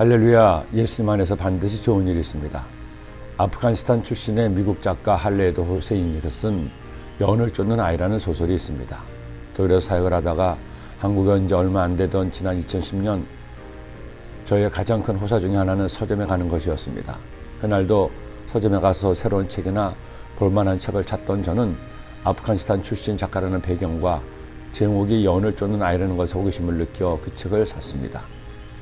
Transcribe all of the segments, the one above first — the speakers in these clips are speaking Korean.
할렐루야, 예수님 안에서 반드시 좋은 일이 있습니다. 아프가니스탄 출신의 미국 작가 할레드 호세인이 쓴 연을 쫓는 아이라는 소설이 있습니다. 독일에서 사역을 하다가 한국에 온 지 얼마 안 되던 지난 2010년 저의 가장 큰 호사 중에 하나는 서점에 가는 것이었습니다. 그날도 서점에 가서 새로운 책이나 볼만한 책을 찾던 저는 아프가니스탄 출신 작가라는 배경과 제목이 연을 쫓는 아이라는 것에 호기심을 느껴 그 책을 샀습니다.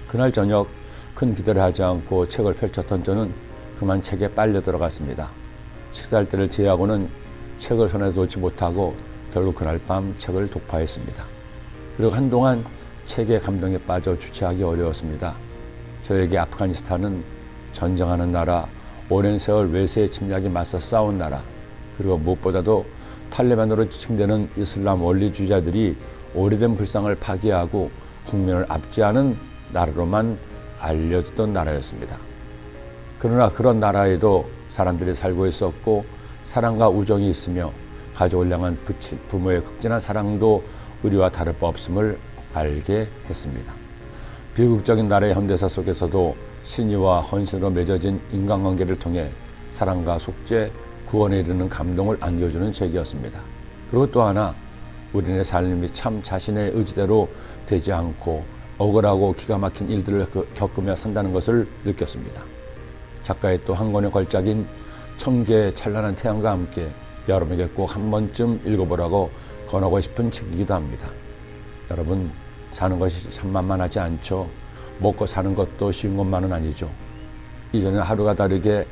그날 저녁 큰 기대를 하지 않고 책을 펼쳤던 저는 그만 책에 빨려 들어갔습니다. 식사할 때를 제하고는 책을 손에 놓지 못하고 결국 그날 밤 책을 독파했습니다. 그리고 한동안 책의 감동에 빠져 주체하기 어려웠습니다. 저에게 아프가니스탄은 전쟁하는 나라, 오랜 세월 외세의 침략에 맞서 싸운 나라, 그리고 무엇보다도 탈레반으로 지칭되는 이슬람 원리주의자들이 오래된 불상을 파괴하고 국민을 압제하는 나라로만 알려지던 나라였습니다. 그러나 그런 나라에도 사람들이 살고 있었고 사랑과 우정이 있으며 가족을 향한 부모의 극진한 사랑도 우리와 다를 바 없음을 알게 했습니다. 비극적인 나라의 현대사 속에서도 신의와 헌신으로 맺어진 인간관계를 통해 사랑과 속죄, 구원에 이르는 감동을 안겨주는 책이었습니다. 그리고 또 하나 우리네 삶이 참 자신의 의지대로 되지 않고 억울하고 기가 막힌 일들을 겪으며 산다는 것을 느꼈습니다. 작가의 또 한 권의 걸작인 청계의 찬란한 태양과 함께 여러분에게 꼭 한 번쯤 읽어보라고 권하고 싶은 책이기도 합니다. 여러분 사는 것이 참 만만하지 않죠. 먹고 사는 것도 쉬운 것만은 아니죠. 이전에 하루가 다르게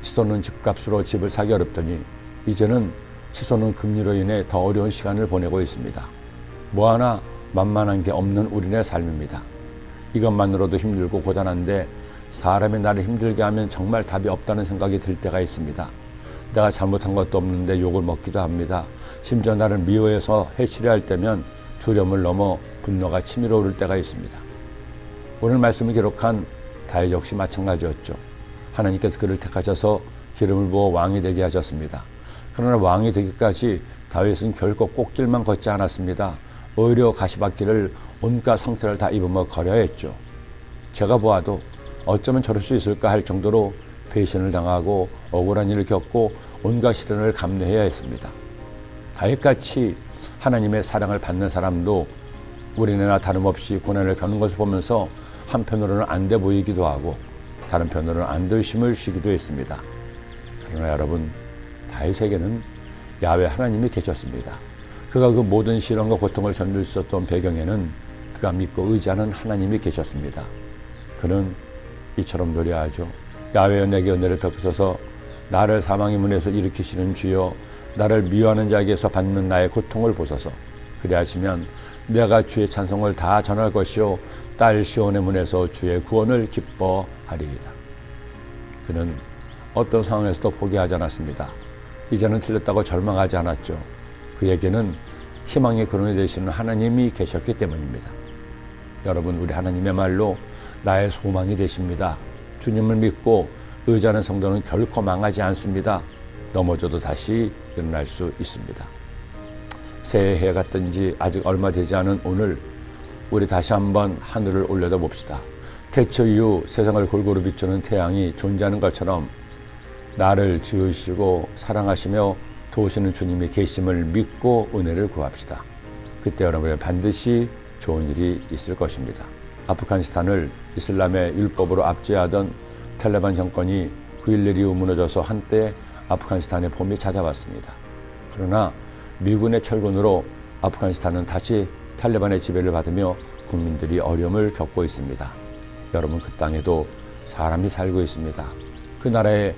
치솟는 집값으로 집을 사기 어렵더니 이제는 치솟는 금리로 인해 더 어려운 시간을 보내고 있습니다. 뭐 하나 만만한 게 없는 우리네 삶입니다. 이것만으로도 힘들고 고단한데 사람이 나를 힘들게 하면 정말 답이 없다는 생각이 들 때가 있습니다. 내가 잘못한 것도 없는데 욕을 먹기도 합니다. 심지어 나를 미워해서 해치려 할 때면 두려움을 넘어 분노가 치밀어 오를 때가 있습니다. 오늘 말씀을 기록한 다윗 역시 마찬가지였죠. 하나님께서 그를 택하셔서 기름을 부어 왕이 되게 하셨습니다. 그러나 왕이 되기까지 다윗은 결코 꽃길만 걷지 않았습니다. 오히려 가시밭길을 온갖 상태를 다 입으며 걸어야 했죠. 제가 보아도 어쩌면 저럴 수 있을까 할 정도로 배신을 당하고 억울한 일을 겪고 온갖 시련을 감내해야 했습니다. 다윗같이 하나님의 사랑을 받는 사람도 우리네나 다름없이 고난을 겪는 것을 보면서 한편으로는 안 돼 보이기도 하고 다른 편으로는 안돼 의심을 쉬기도 했습니다. 그러나 여러분 다윗에게는 야외 하나님이 계셨습니다. 그가 그 모든 시련과 고통을 견딜 수 있었던 배경에는 그가 믿고 의지하는 하나님이 계셨습니다. 그는 이처럼 노래하죠. 야외여 내게 은혜를 베푸소서 나를 사망의 문에서 일으키시는 주여 나를 미워하는 자에게서 받는 나의 고통을 보소서 그리하시면 내가 주의 찬송을 다 전할 것이요 딸 시온의 문에서 주의 구원을 기뻐하리이다. 그는 어떤 상황에서도 포기하지 않았습니다. 이제는 틀렸다고 절망하지 않았죠. 그에게는 희망의 근원이 되시는 하나님이 계셨기 때문입니다. 여러분 우리 하나님의 말로 나의 소망이 되십니다. 주님을 믿고 의지하는 성도는 결코 망하지 않습니다. 넘어져도 다시 일어날 수 있습니다. 새해 같든지 아직 얼마 되지 않은 오늘 우리 다시 한번 하늘을 올려다 봅시다. 태초 이후 세상을 골고루 비추는 태양이 존재하는 것처럼 나를 지으시고 사랑하시며 도우시는 주님이 계심을 믿고 은혜를 구합시다. 그때 여러분의 반드시 좋은 일이 있을 것입니다. 아프가니스탄을 이슬람의 율법으로 압제하던 탈레반 정권이 9.11 이후 무너져서 한때 아프가니스탄의 봄이 찾아왔습니다. 그러나 미군의 철군으로 아프가니스탄은 다시 탈레반의 지배를 받으며 국민들이 어려움을 겪고 있습니다. 여러분 그 땅에도 사람이 살고 있습니다. 그 나라의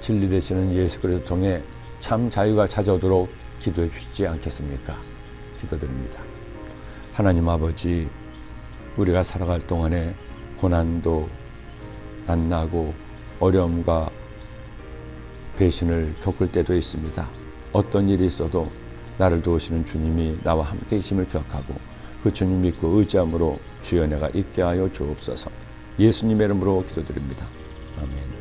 진리 되시는 예수 그리스도 통해 참 자유가 찾아오도록 기도해 주시지 않겠습니까? 기도드립니다. 하나님 아버지, 우리가 살아갈 동안에 고난도 만나고 어려움과 배신을 겪을 때도 있습니다. 어떤 일이 있어도 나를 도우시는 주님이 나와 함께 계심을 기억하고 그 주님 믿고 의지함으로 주여 내가 있게 하여 주옵소서. 예수님의 이름으로 기도드립니다. 아멘.